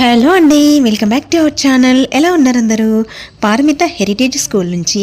Hello అండి welcome back to our channel. ఎలా ఉన్నారు అందరూ? పార్మిత హెరిటేజ్ స్కూల్ నుంచి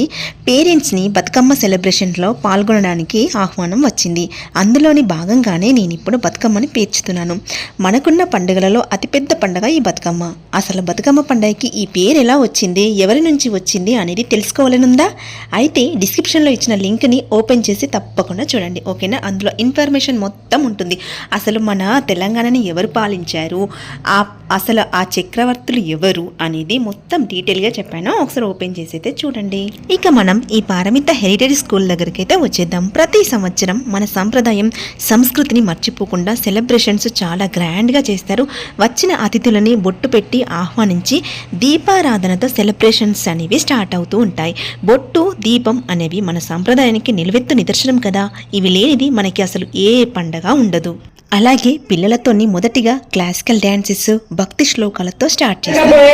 పేరెంట్స్ని బతుకమ్మ సెలబ్రేషన్లో పాల్గొనడానికి ఆహ్వానం వచ్చింది. అందులోని భాగంగానే నేను ఇప్పుడు బతుకమ్మని పేర్చుతున్నాను. మనకున్న పండుగలలో అతిపెద్ద పండుగ ఈ బతుకమ్మ. అసలు బతుకమ్మ పండుగకి ఈ పేరు ఎలా వచ్చింది? ఎవరి నుంచి వచ్చింది అనేది తెలుసుకోవాలనుందా? అయితే డిస్క్రిప్షన్లో ఇచ్చిన లింక్ని ఓపెన్ చేసి తప్పకుండా చూడండి ఓకేనా? అందులో ఇన్ఫర్మేషన్ మొత్తం ఉంటుంది. అసలు మన తెలంగాణని ఎవరు పాలించారు? ఆ అసలు ఆ చక్రవర్తులు ఎవరు అనేది మొత్తం డీటెయిల్గా చెప్పాను. ఒకసారి ఓపెన్ చేసి అయితే చూడండి. ఇక మనం ఈ పారమిత హెరిటేజ్ స్కూల్ దగ్గరికి అయితే వచ్చేద్దాం. ప్రతి సంవత్సరం మన సంప్రదాయం సంస్కృతిని మర్చిపోకుండా సెలబ్రేషన్స్ చాలా గ్రాండ్గా చేస్తారు. వచ్చిన అతిథులని బొట్టు పెట్టి ఆహ్వానించి దీపారాధనతో సెలబ్రేషన్స్ అనేవి స్టార్ట్ అవుతూ ఉంటాయి. బొట్టు దీపం అనేవి మన సంప్రదాయానికి నిలువెత్తు నిదర్శనం కదా. ఇవి లేనిది మనకి అసలు ఏ పండగ ఉండదు. అలాగే పిల్లలతోని మొదటిగా క్లాసికల్ డ్యాన్సెస్ భక్తి శ్లోకాలతో స్టార్ట్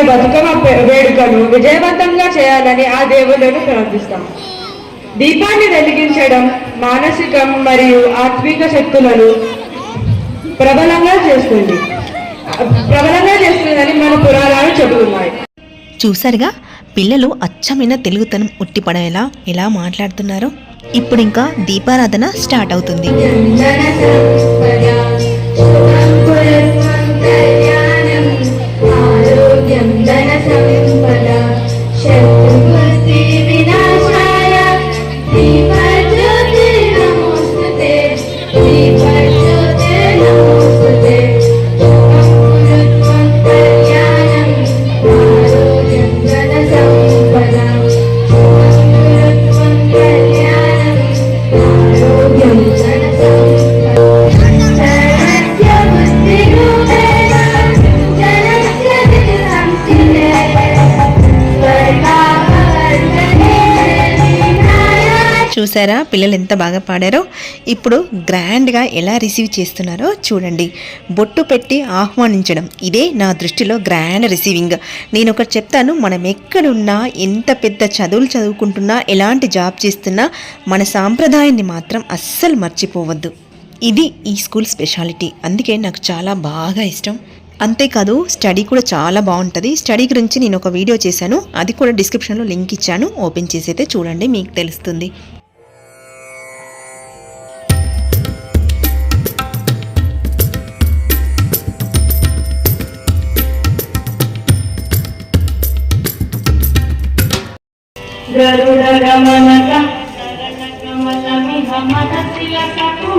బతుకమ్మ వేడుకను విజయవంతంగా చేయాలని ఆ దేవుళ్ళను ప్రార్థిస్తాం. దీపాన్ని వెలిగించడం మానసిక మరియు ఆత్మిక శక్తులను ప్రబలంగా చేస్తుంది. ప్రబలంగా చేస్తుందని మన పురాణాలు చెబుతున్నాయి. చూసారుగా పిల్లలు అచ్చమైన తెలుగుతనం ఉట్టిపడేలా ఎలా మాట్లాడుతున్నారో? ఇప్పుడు ఇంకా దీపారాధన స్టార్ట్ అవుతుంది. చూసారా? పిల్లలు ఎంత బాగా పాడారో? ఇప్పుడు గ్రాండ్గా ఎలా రిసీవ్ చేస్తున్నారో చూడండి. బొట్టు పెట్టి ఆహ్వానించడం. ఇదే నా దృష్టిలో గ్రాండ్ రిసీవింగ్ నేను ఒకటి చెప్తాను మనం ఎక్కడున్నా ఎంత పెద్ద చదువులు చదువుకుంటున్నా ఎలాంటి జాబ్ చేస్తున్నా మన సాంప్రదాయాన్ని మాత్రం అస్సలు మర్చిపోవద్దు. ఇది ఈ స్కూల్ స్పెషాలిటీ అందుకే నాకు చాలా బాగా ఇష్టం. అంతేకాదు స్టడీ కూడా చాలా బాగుంటుంది. స్టడీ గురించి నేను ఒక వీడియో చేశాను. అది కూడా డిస్క్రిప్షన్లో లింక్ ఇచ్చాను. ఓపెన్ చేసి అయితే చూడండి మీకు తెలుస్తుంది. गरुडगमनकं गगनकमलमिह मनतिलकुमवणेत्यम्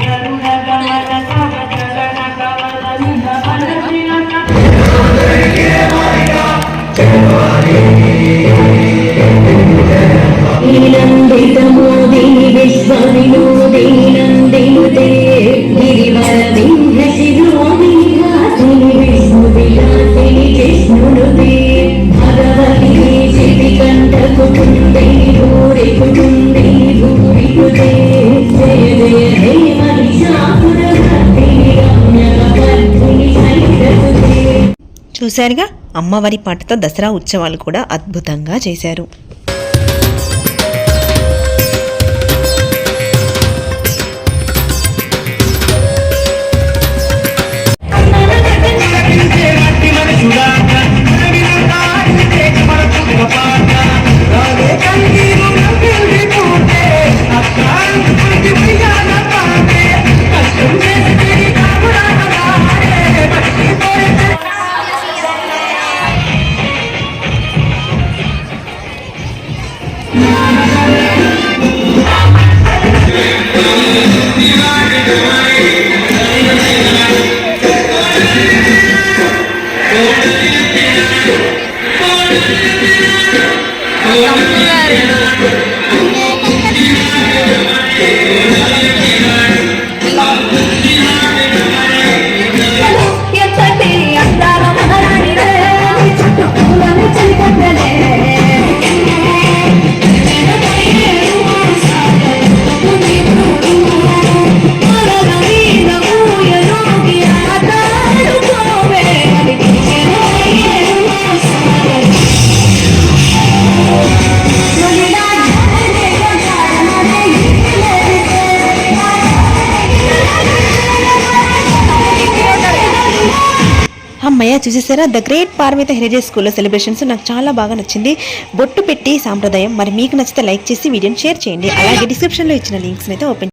गरुडगमनकं गगनकमलमिह मनतिलकुमवणेत्यम् ीलम्बितमोदिनि विश्वविनोदिनि చూశారుగా? అమ్మవారి పాటతో దసరా ఉత్సవాలు కూడా అద్భుతంగా చేశారు. Amém. అమ్మయ్య చూసేసారా? ద గ్రేట్ పార్వతి హెరిటేజ్ స్కూల్లో సెలబ్రేషన్స్ నాకు చాలా బాగా నచ్చింది. బొట్టు పెట్టి సాంప్రదాయం. మరి మీకు నచ్చితే లైక్ చేసి వీడియోని షేర్ చేయండి. అలాగే డిస్క్రిప్షన్లో ఇచ్చిన లింక్స్ అయితే ఓపెన్